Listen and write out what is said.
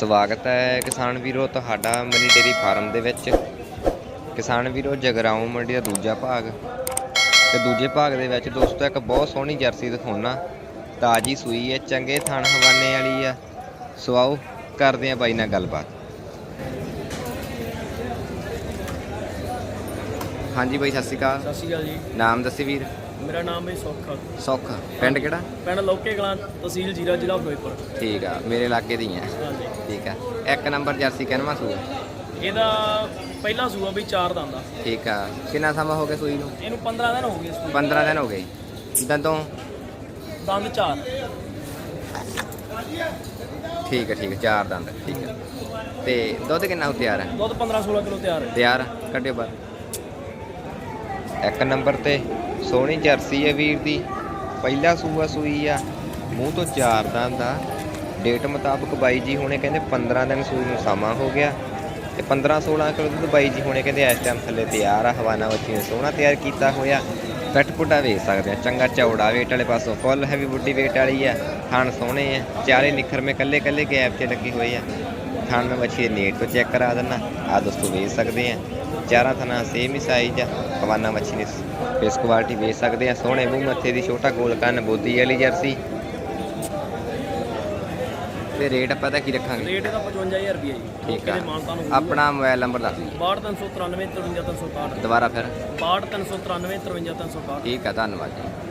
ਸਵਾਗਤ ਹੈ ਕਿਸਾਨ ਵੀਰੋ ਤੁਹਾਡਾ ਮਨੀ ਡੇਰੀ ਫਾਰਮ ਦੇ ਵਿੱਚ। ਕਿਸਾਨ ਵੀਰੋ ਜਗਰਾਉਂ ਮੰਡੀ ਦਾ ਦੂਜਾ ਭਾਗ। ਤੇ ਦੂਜੇ ਭਾਗ ਦੇ ਵਿੱਚ ਦੋਸਤੋ ਇੱਕ ਬਹੁਤ ਸੋਹਣੀ ਜਰਸੀ ਦਿਖਾਉਣਾ ਤਾਜੀ ਸੂਈ ਹੈ ਚੰਗੇ ਥਣ ਹਵਾਨੇ ਵਾਲੀ ਆ। ਸੋ ਆਓ ਕਰਦੇ ਆ ਬਾਈ ਨਾਲ ਗੱਲਬਾਤ। ਹਾਂਜੀ ਬਾਈ ਸਤਿ ਸ਼੍ਰੀ ਅਕਾਲ। ਸਤਿ ਸ਼੍ਰੀ ਅਕਾਲ ਜੀ। ਨਾਮ ਦੱਸੀ ਵੀਰ। ਮੇਰਾ ਨਾਮ ਹੈ ਸੁੱਖ। ਸੁੱਖ। ਪਿੰਡ ਕਿਹੜਾ? ਪਿੰਡ ਲੋਕੇ ਕਲਾਂ ਤਹਿਸੀਲ ਜੀਰਾ ਜ਼ਿਲ੍ਹਾ ਫਿਰੋਜ਼ਪੁਰ। ਠੀਕ ਆ ਮੇਰੇ ਇਲਾਕੇ ਦੀ ਆ ਹਾਂਜੀ। ਠੀਕ ਆ। ਇੱਕ ਨੰਬਰ ਜਰਸੀ ਕਿੰਨਵਾਂ ਸੂਆ? ਇਹਦਾ ਪਹਿਲਾ ਸੂਆ ਵੀ ਚਾਰ ਦੰਦ ਆ। ਠੀਕ ਆ। ਕਿੰਨਾ ਸਮਾਂ ਹੋ ਗਿਆ ਸੂਈ ਨੂੰ? ਇਹਨੂੰ 15 ਦਿਨ ਹੋ ਗਏ ਸੂਈ 15 ਦਿਨ ਹੋ ਗਏ। ਦੰਦੋਂ? ਦੰਦ ਚਾਰ। ਠੀਕ ਹੈ ਠੀਕ ਹੈ ਚਾਰ ਦੰਦ ਠੀਕ ਹੈ ਤੇ ਦੁੱਧ ਕਿੰਨਾ ਹੋ ਤਿਆਰ ਹੈ ਦੁੱਧ 15 16 ਕਿਲੋ ਤਿਆਰ ਹੈ ਤਿਆਰ ਆ? ਕੱਢਿਓ ਬਾਹਰ। ਇੱਕ ਨੰਬਰ ਤੇ ਸੋਹਣੀ ਜਰਸੀ ਹੈ ਵੀਰ ਦੀ। ਪਹਿਲਾ ਸੂਆ ਸੂਈ ਆ। ਮੂੰਹ ਤੋਂ ਚਾਰ ਦੰਦ ਆ। ਡੇਟ ਮੁਤਾਬਕ ਬਾਈ ਜੀ ਹੁਣੇ ਕਹਿੰਦੇ 15 ਦਿਨ ਸੂਈ ਨੂੰ ਸਮਾਂ ਹੋ ਗਿਆ ਤੇ 15 16 ਕਿਲੋ ਦੁੱਧ ਬਾਈ ਜੀ ਹੁਣੇ ਕਹਿੰਦੇ ਇਸ ਟਾਈਮ ਥੱਲੇ ਤਿਆਰ ਆ, ਹਵਾਨਾ ਬੱਚੀ ਨੇ ਸੋਹਣਾ ਤਿਆਰ ਕੀਤਾ ਹੋਇਆ। ਕੱਟ ਪੁੱਟਾ ਵੇਚ ਸਕਦੇ ਆ, ਚੰਗਾ ਚੌੜਾ ਵੇਟ ਵਾਲੇ ਪਾਸੋਂ ਫੁੱਲ ਹੈਵੀ ਬੁੱਢੀ ਵੇਟ ਵਾਲੀ ਆ, ਥਣ ਸੋਹਣੇ ਆ, ਚਾਰੇ ਨਿਖਰ ਮੇ ਕੱਲੇ ਕੱਲੇ ਗੈਪ 'ਚ ਲੱਗੇ ਹੋਏ ਆ। ਥਣ ਮੈਂ ਬੱਚੀ ਦੇ ਨੇਟ ਤੋਂ ਚੈੱਕ ਕਰਾ ਦਿੰਨਾ ਆ ਦੋਸਤੋ ਵੇਚ ਸਕਦੇ ਆ। ਚਾਰਾਂ ਥਣਾ ਸੇਮ ਹੀ ਸਾਈਜ਼ ਆ, ਹਵਾਨਾ ਮੱਛੀ ਦੀ ਫੇਸ ਕੁਆਲਿਟੀ ਵੇਚ ਸਕਦੇ ਆ, ਸੋਹਣੇ ਮੂੰਹ ਮੱਥੇ ਦੀ ਛੋਟਾ ਗੋਲ ਕੰਨ, ਬੋਦੀ ਵਾਲੀ ਜਰਸੀ। ਤੇ ਰੇਟ ਆਪਾਂ ਤਾਂ ਕੀ ਰੱਖਾਂਗੇ? ਰੇਟ ਇਹਦਾ 55000 ਰੁਪਏ ਜੀ। ਠੀਕ ਆ। ਹੋ ਆਪਣਾ ਮੋਬਾਈਲ ਨੰਬਰ ਦੱਸ ਦਿਓ। 62393 53361 ਦੁਬਾਰਾ ਫਿਰ। 62393 53361 ਠੀਕ ਆ ਧੰਨਵਾਦ ਜੀ।